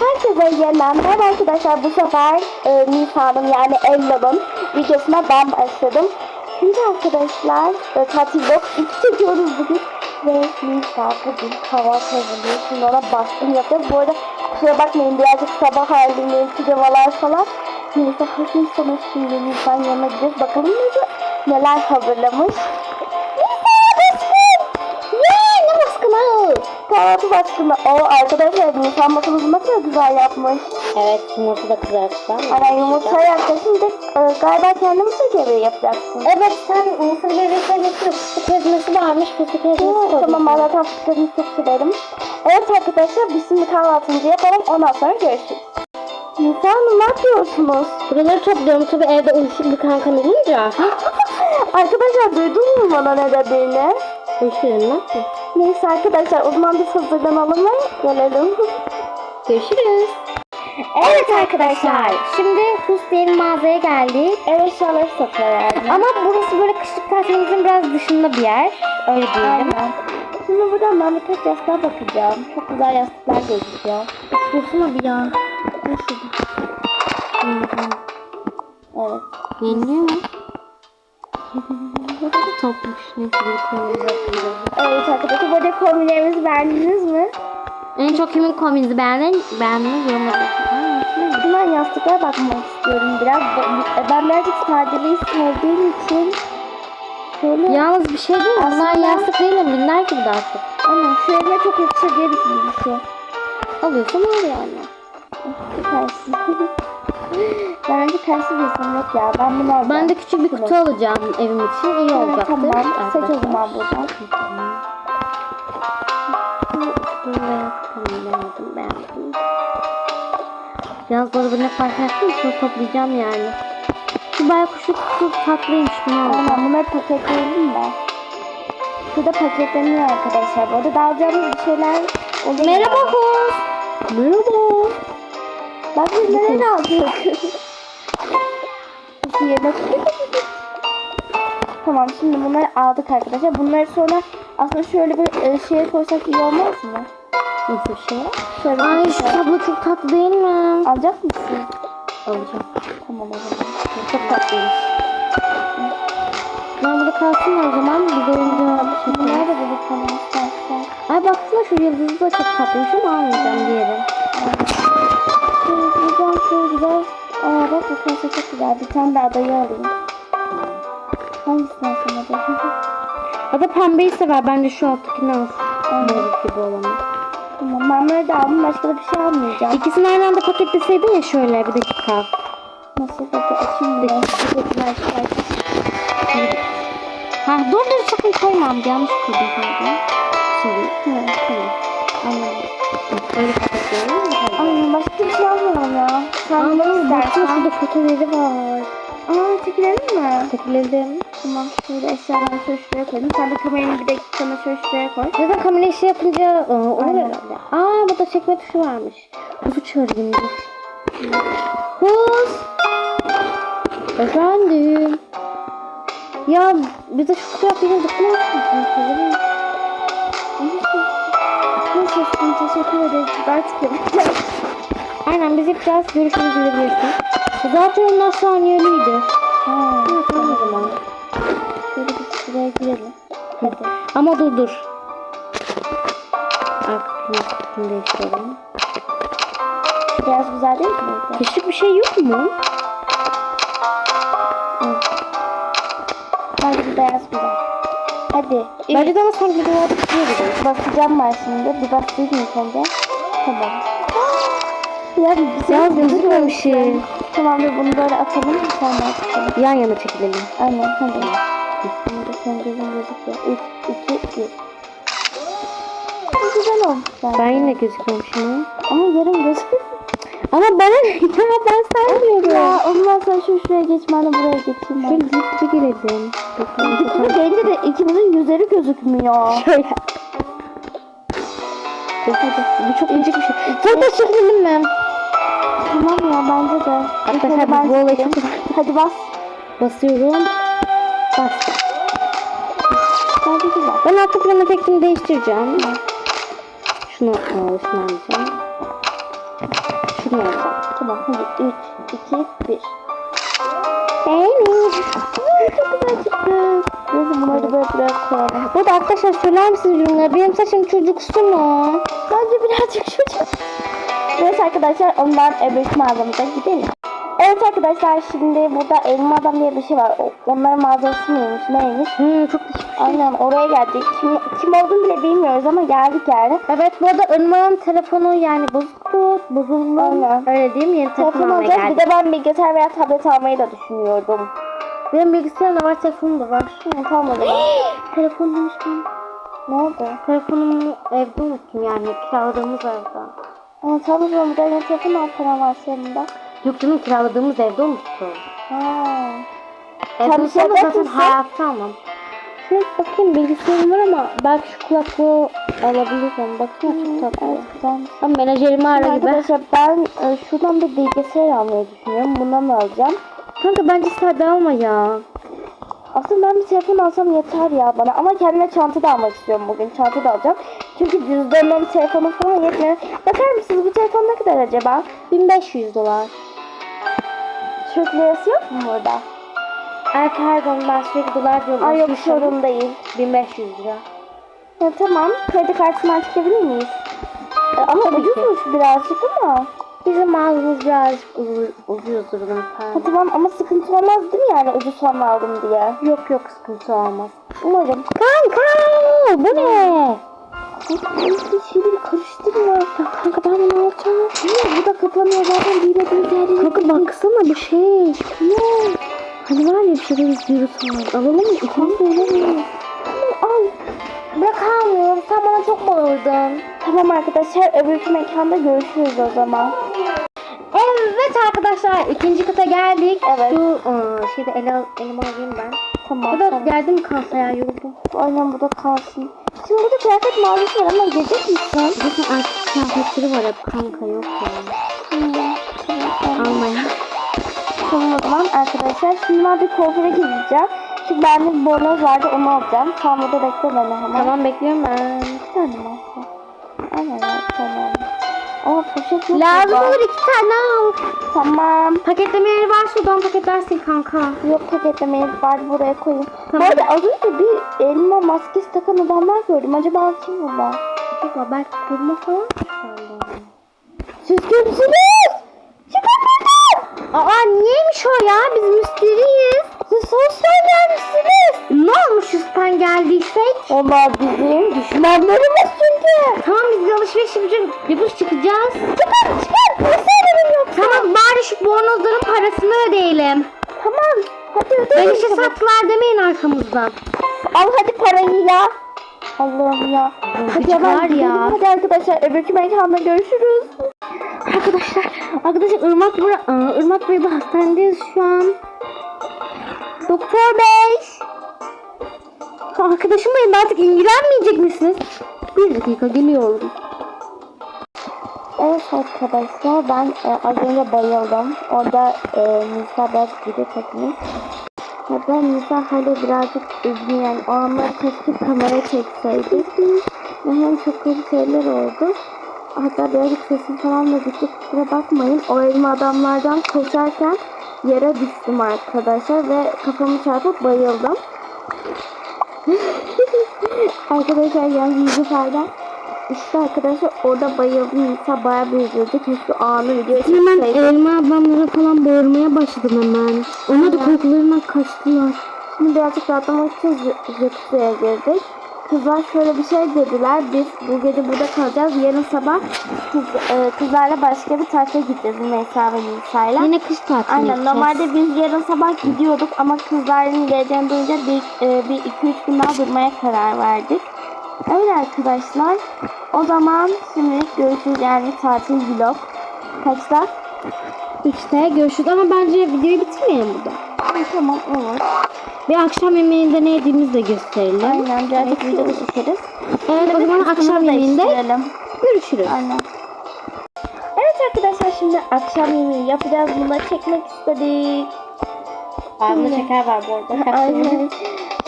Herkese yeniden merhaba arkadaşlar. Bu sefer e, Nisa'nın yani Ella'nın videosuna ben başladım. Şimdi arkadaşlar e, tatil vlog 2 çekiyoruz bugün. Ve Nisa bugün kahvaltı hazırlıyor. Şimdi ona baskın yapacağız. Bu arada kusura bakmayın birazcık sabah halindeyim. Pijamalar falan. Nisa hadi sana şimdi Nisa'nın yanına gideceğiz. Bakalım Nisa neler hazırlamış. Kahvaltı baskını. O arkadaşlar Nisa masamızı kadar güzel yapmış. Evet yumurta da kızartacağım. Aynen yumurta yapacaksın. De e, galiba kendin mısır gevreği yapacaksın. Evet sen mısır gevrekleri getir. Fıstık ezmesi varmış. Fıstık ezmesi koydum. tamam ben zaten fıstığını çok severim. Evet arkadaşlar biz şimdi kahvaltımızı yapalım ondan sonra görüşürüz. Nisa Hanım ne yapıyorsunuz? Buraları topluyorum. Tabii evde uyuşuk bir kankam olunca. arkadaşlar duydun mu bana ne dediğini? Uyuşuyorum ne yapayım? Neyse arkadaşlar o zaman biz hazırlanalım ve gelelim. Görüşürüz. Evet arkadaşlar. Şimdi Hus diye bir mağazaya geldik. Ev eşyaları satıyor yani. Ama burası böyle kışlık tatilimizin biraz dışında bir yer. Öyle diyelim. Aynen. Şimdi buradan ben birkaç yastığa bakacağım. Çok güzel yastıklar gözüküyor. İstiyorsun bir ya. Evet. Yeniliyor mu? Topmuş. Neyse bir koyalım. Evet arkadaşlar bu arada kombinlerimizi beğendiniz mi? En çok kimin kombinizi beğendin? Beğendiniz yorumlara bakın. Şundan yastıklara bakmak istiyorum biraz. Ben- Ben birazcık sadeliği sevdiğim için şöyle Yalnız bir şey değil mi? Bunlar Aslında- yastık değil mi? Binler gibi daha çok. Aynen şöyle çok yakışır diye düşünmüşüm. Alıyorsan al yani. Tersi. Bence tersi bir isim yok ya. Ben bunu alacağım. Ben de küçük bir kutu alacağım evim için. İyi Evet, olacaktır. tamam. Seç o zaman buradan. Böyle tamam beğendim. Yalnız bu arada ne fark ettim? Şunu toplayacağım yani. Şu baykuşu kutu tatlıymış. Bunu alacağım. Aynen bunları paketleyelim mi? Şurada paketleniyor arkadaşlar. Bu arada alacağımız bir şeyler oluyor. Merhaba Hus. Merhaba. Bak biz neler aldık. Şu yerine Tamam şimdi bunları aldık arkadaşlar. Bunları sonra aslında şöyle bir e, şeye koysak iyi olmaz mı? Nasıl şey? Şöyle Ay şu şey. tablo çok tatlı değil mi? Alacak mısın? Alacağım. Tamam o zaman. Çok tatlıymış. Ben burada kalsın o zaman. Bir şey Bunlar da böyle tamam istersen. Ay baksana şu yıldızı da çok tatlıymış ama almayacağım diğeri. Şöyle buradan şöyle güzel. Aa bak bu kasa çok güzel. Bir tane de adayı alayım. Hangisini alsam adayı? O da pembeyi sever. Bence şu alttakini al. Mor gibi olanı. tamam ben böyle de aldım. Başka da bir şey almayacağım. İkisini aynı anda paketleseydin ya şöyle bir dakika. Nasıl peki açayım mı? Teşekkürler. Ha dur dur sakın koymam. Yanlış koydum. Sorry. Hı, Tamam. Ay başka bir şey almıyorum ya. Sen ne istersen. şurada fotoğrafı var. Aa çekilelim mi? Çekilelim. Tamam şöyle eşyalarını şöyle şuraya koydum. Sen de kameranı bir dakikana şöyle şuraya koy. Zaten kamera işi yapınca ıı, olur herhalde. Aa burada çekme tuşu varmış. Kuzu çağırayım dur. Kuz. Efendim. Ya bize şu kıyafetini dokunur Söyleyin. Nasılsın? Teşekkür ederiz. Artık. Aynen biz yapacağız. Görüşürüz dilebilirsin. Zaten onlar saniyeliydi. Ha, tamam o zaman. şöyle bir şuraya girelim. Hadi. Ama dur dur. Kıyafetini değiştirelim. Biraz güzel değil mi? Küçük bir şey yok mu? Bence beyaz güzel. Hadi. Bence de ama sanki bir dolap tutuyor gibi. Basacağım ben şimdi. Bir basayım ilk önce. Tamam. Ya Ya gözükmemişim. Tamam dur bunu böyle atalım. Sonra atalım. Yan yana çekilelim. Aynen hadi. Şimdi sen gözün gözüküyor. 3, 2, 1. Güzel olmuş bence. Ben yine gözükmemişim. Ama yarım gözüküyor. Ama bana ne? Ya ben saymıyorum. Ya ondan sonra şu şuraya geçmeni buraya geçeyim. Şöyle dip dibe gelelim. Dikkat gelince de ikimizin yüzleri gözükmüyor. Şöyle. Bu çok incik bir şey. Zaten çekilelim mi? Tamam ya bence de. Arkadaşlar ben bu olay çekeyim. çok Hadi bas. Basıyorum. Bastım. Bence güzel. Ben arka plan efektini değiştireceğim. Şunu, şunu alacağım. Şunu yapacağım. Tamam hadi 3, 2, 1. Evet. Çok güzel çıktı. Neyse bunları böyle biraz koyalım. Bu da arkadaşlar söyler misiniz yorumlara? Benim saçım çocuksu mu? Bence birazcık çocuk. Neyse arkadaşlar ondan öbür mağazamıza gidelim. Evet arkadaşlar şimdi burada elma adam diye bir şey var. Onların mağazası mıymış neymiş? Hmm, çok teşekkür Aynen oraya geldik. Kim, kim olduğunu bile bilmiyoruz ama geldik yani. Evet bu arada Irmak'ın telefonu yani bozuktu. Bozuldu. Aynen. Öyle değil mi? Yeni telefon Telefon almaya alacağız. Bir geldik. de ben bilgisayar veya tablet almayı da düşünüyordum. Benim bilgisayarım da var, telefonum da var. Hı, tamam o zaman. Telefon demişken. ne oldu? Telefonumu evde unuttum yani kiraladığımız evde. Ama tamam o zaman bir yeni telefon al param var yanında. Yok canım kiraladığımız evde unuttum. Ha. Olsam da şaka zaten hayatta almam. Şöyle bakayım bilgisayarım var ama belki şu kulaklığı alabilirsem. Baksana çok tatlı. Evet. Ama menajerimi ara gibi. Arkadaşlar ben e, şuradan bir bilgisayar almayı düşünüyorum. Bundan da alacağım. Kanka bence sade alma ya. Aslında ben bir telefon alsam yeter ya bana. Ama kendime çanta da almak istiyorum bugün. Çanta da alacağım. Çünkü cüzdanım, telefonum falan yetmiyor. Bakar mısınız bu telefon ne kadar acaba? 1500 dolar. Türk lirası yok mu burada? Ay pardon ben sürekli dolar diyorum. Ay yok sorun değil. 1500 lira. Ya, tamam. Kredi kartından çekebilir miyiz? E, ama Tabii ki. ucuzmuş birazcık ama. Bizim mağazamız birazcık ucuzdur bunun Ha, falan. tamam ama sıkıntı olmaz değil mi yani ucuz falan aldım diye? Yok yok sıkıntı olmaz. Umarım. Kanka bu ne? Karıştırma. Ya kanka ben bunu alacağım. Bu da kapanıyor zaten bilmediğimiz yerleri. Kanka baksana bu şey. Ne? Hani var ya bir şeyler izliyoruz. Alalım mı? Kanka öyle Al. Bırak almıyorum. Sen bana çok bağırdın. Tamam arkadaşlar öbürkü mekanda görüşürüz o zaman. Evet arkadaşlar ikinci kata geldik. Evet. Şu aa, şeyde ele, elime alayım ben. Tamam Burada tamam. geldim kansa ya yoruldum. Aynen burada kalsın. Şimdi burada kıyafet mağazası var ama gelecek misin? Zaten artık kıyafetleri var hep kanka yok ya. Hmm, tamam, tamam. O zaman arkadaşlar. Şimdi ben bir kuaföre gideceğim. Çünkü bende bir bornoz vardı onu alacağım. Tamam burada bekle beni hemen. Tamam bekliyorum ben. Bir tane mi? Aynen tamam. Ama poşet yok. Lazım olur iki tane al. Tamam. Paketlemeleri varsa odan paketlersin kanka. Yok paketlemeyi var buraya koyayım. Tamam. Bu az önce bir elma maskesi takan adamlar gördüm. Acaba kim bunlar? Acaba belki kurma falan Siz kimsiniz? Çıkın buradan. Aa niyeymiş o ya? Biz müşteriyiz. Siz sosyal gelmişsiniz. Ne olmuş üstten geldiysek? Onlar bizim düşmanlarımız çünkü. Tamam biz alışveriş yapacağız. Yapış çıkacağız. Çıkın çıkın. Nasıl haberim yok? Tamam bari şu bornozların parasını ödeyelim. Tamam. Hadi Ben ödeyin. işe sattılar demeyin arkamızdan. Al hadi parayı ya. Allah'ım ya. Hadi hemen gidelim. ya. Hadi arkadaşlar öbürkü mekanda görüşürüz. Arkadaşlar, arkadaşlar Irmak bura, Aa, Irmak Bey hastanedeyiz şu an. Doktor Bey. Arkadaşım benim artık ilgilenmeyecek misiniz? Bir dakika geliyorum. Evet arkadaşlar ben e, az önce bayıldım. Orada e, Nisa biraz video çekmiş. Ve ben Nisa hala birazcık üzgün yani o anlar keşke kamera çekseydik. Ve hem çok kötü şeyler oldu. Hatta birazcık sesim falan da gitti kusura bakmayın. O elma adamlardan koşarken yere düştüm arkadaşlar ve kafamı çarpıp bayıldım. Arkadaşlar yalnız yüzü falan. İşte arkadaşlar orada bayıldım. Nisa bayağı bir üzüldü. Keşke anı video Hemen elma ablamlara falan bağırmaya başladım hemen. Onlar da korkularından kaçtılar. Şimdi birazcık rahatlamak için j- jacuzziye girdik. Kızlar şöyle bir şey dediler. Biz bu gece burada kalacağız. Yarın sabah kız, e, kızlarla başka bir tatile gideceğiz. Meysa ve Nisa'yla. Yine kış tatili Aynen yapacağız. normalde biz yarın sabah gidiyorduk ama kızların geleceğini duyunca bir, e, bir iki üç gün daha durmaya karar verdik. Öyle arkadaşlar. O zaman şimdi görüşürüz yani tatil vlog. Kaçta? İşte görüşürüz ama bence videoyu bitirmeyelim burada. Ay, tamam olur. Bir akşam yemeğinde ne yediğimizi de gösterelim. Aynen birazcık video da çekeriz. Evet o zaman akşam yemeğinde görüşürüz. Aynen. Evet arkadaşlar şimdi akşam yemeği yapacağız. Bunları çekmek istedik. Ağzımda Şimdi- şeker var bu arada. Aynen.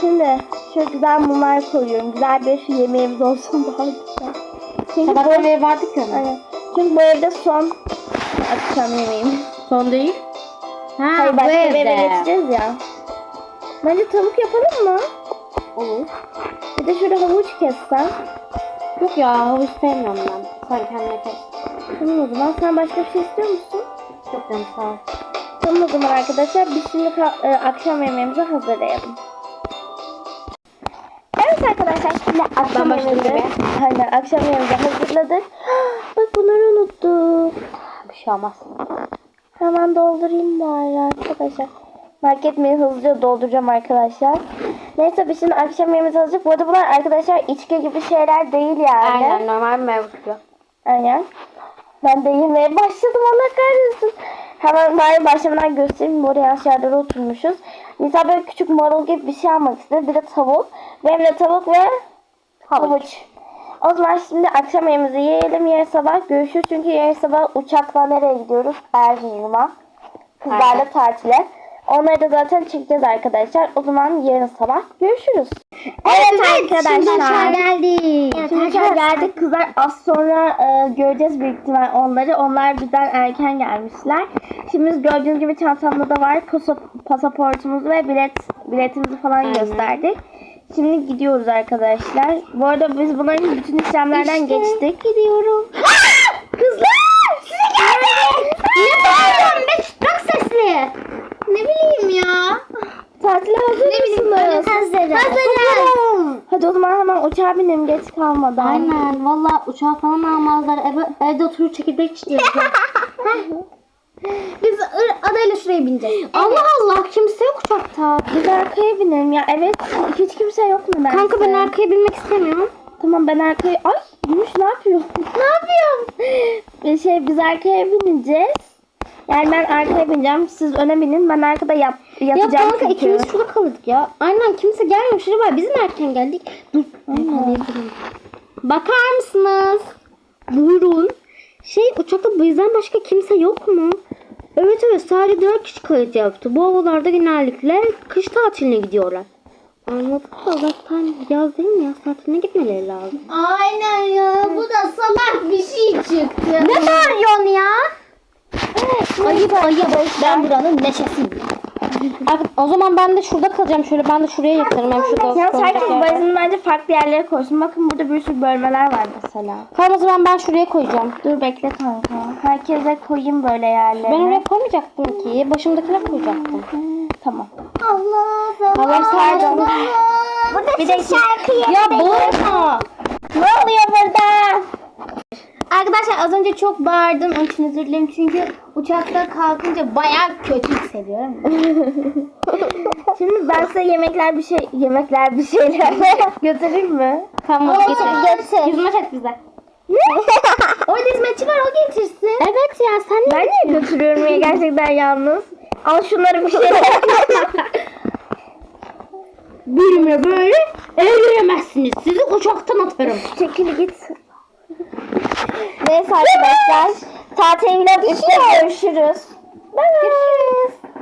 Şimdi şöyle güzel mumlar koyuyorum. Güzel bir yemeğimiz olsun daha güzel. Çünkü Sabah boş, yemeği vardı ki onun. aynen. Çünkü bu evde son akşam yemeğim. Son değil. Ha Hayır bu başka bir eve geçeceğiz ya. Bence tavuk yapalım mı? Olur. Bir de şurada havuç kessen. Yok ya havuç sevmiyorum ben. Sen kendine kes. Tamam o zaman sen başka bir şey istiyor musun? Çok canım sağ ol. Tamam o zaman arkadaşlar biz şimdi e, akşam yemeğimizi hazırlayalım. Evet arkadaşlar şimdi akşam yemeğimizi, Aynen, akşam yemeğimizi hazırladık. Bak bunları unuttuk. Bir şey olmaz. Hemen doldurayım bari arkadaşlar. Market menü hızlıca dolduracağım arkadaşlar. Neyse biz şimdi akşam yemeğimizi hazırladık. Bu arada bunlar arkadaşlar içki gibi şeyler değil yani. Aynen normal suyu. Aynen. Ben de yemeye başladım Allah kahretsin. Hemen bari başlamadan göstereyim. Buraya aşağıda oturmuşuz. Nisa böyle küçük marul gibi bir şey almak istedi. Bir de tavuk. Benim de tavuk ve havuç. O zaman şimdi akşam yemeğimizi yiyelim. Yarın sabah görüşürüz. Çünkü yarın sabah uçakla nereye gidiyoruz? Erzurum'a. Kızlarla tatile. Onları da zaten çekeceğiz arkadaşlar. O zaman yarın sabah görüşürüz. Evet, arkadaşlar. geldik. Şimdi uçağa geldik. Kızlar az sonra e, göreceğiz büyük ihtimal onları. Onlar bizden erken gelmişler. Şimdi gördüğünüz gibi çantamda da var. Pasa- pasaportumuzu ve bilet biletimizi falan Aynen. gösterdik. Şimdi gidiyoruz arkadaşlar. Bu arada biz bunların bütün işlemlerden geçtik. Gidiyorum. Kızlar! Size geldik! Ne bağırıyorsun be? Çok sesli. Ne bileyim ya. Tatile hazır mısınız? Hazırım. Hazırım. Hadi o zaman hemen geç kalmadan. Aynen. Valla uçağı falan almazlar. Eve, evde oturup çekirdek çitliyoruz. Biz adayla şuraya bineceğiz. Allah Allah. Kimse yok uçakta. Biz arkaya binelim ya. Evet hiç kimse yok mu dersin? Kanka ben arkaya binmek istemiyorum. Tamam ben arkaya... Ay Gümüş ne yapıyorsun? ne yapıyorum? Şey biz arkaya bineceğiz. Yani ben arkaya bineceğim. Siz öne binin. Ben arkada yap, Ya yatacağım. kanka çünkü. ikimiz şurada kalırdık ya. Aynen kimse gelmemiş. Acaba biz mi erken geldik? Dur. Bakar mısınız? Buyurun. Şey uçakta bizden başka kimse yok mu? Evet evet sadece 4 kişi kalacaktı. Bu havalarda genellikle kış tatiline gidiyorlar. Anladım da zaten yaz değil mi? Yaz tatiline gitmeleri lazım. Aynen ya. Bu da salak bir şey çıktı. Ne bağırıyorsun ya? Ayıp ayıp. Ben buranın neşesiyim. Abi, o zaman ben de şurada kalacağım. Şöyle ben de şuraya yatarım. Hem şurada Yalnız herkes valizini bence farklı yerlere koysun. Bakın burada bir sürü bölmeler var mesela. Tamam o zaman ben şuraya koyacağım. Dur bekle kanka. Herkese koyayım böyle yerlere. Ben oraya koymayacaktım ki. Başımdakine koyacaktım. Tamam. Allah Allah pardon. Bir de şarkı Ya bağırma. Ne oluyor burada? Arkadaşlar az önce çok bağırdım. Onun için özür dilerim. Çünkü uçakta kalkınca bayağı kötü hissediyorum. Şimdi ben size yemekler bir şey yemekler bir şeyler götüreyim mi? Tamam Olsun, getir. getir. Hizmet et bize. Orada hizmetçi var o getirsin. Evet ya sen Ben niye götürüyorum ya gerçekten yalnız? Al şunları bir şey. Benimle böyle eğlenemezsiniz. Sizi uçaktan atarım. Çekil git. Neyse arkadaşlar. Tatil vlog 3'te görüşürüz. Bye bye.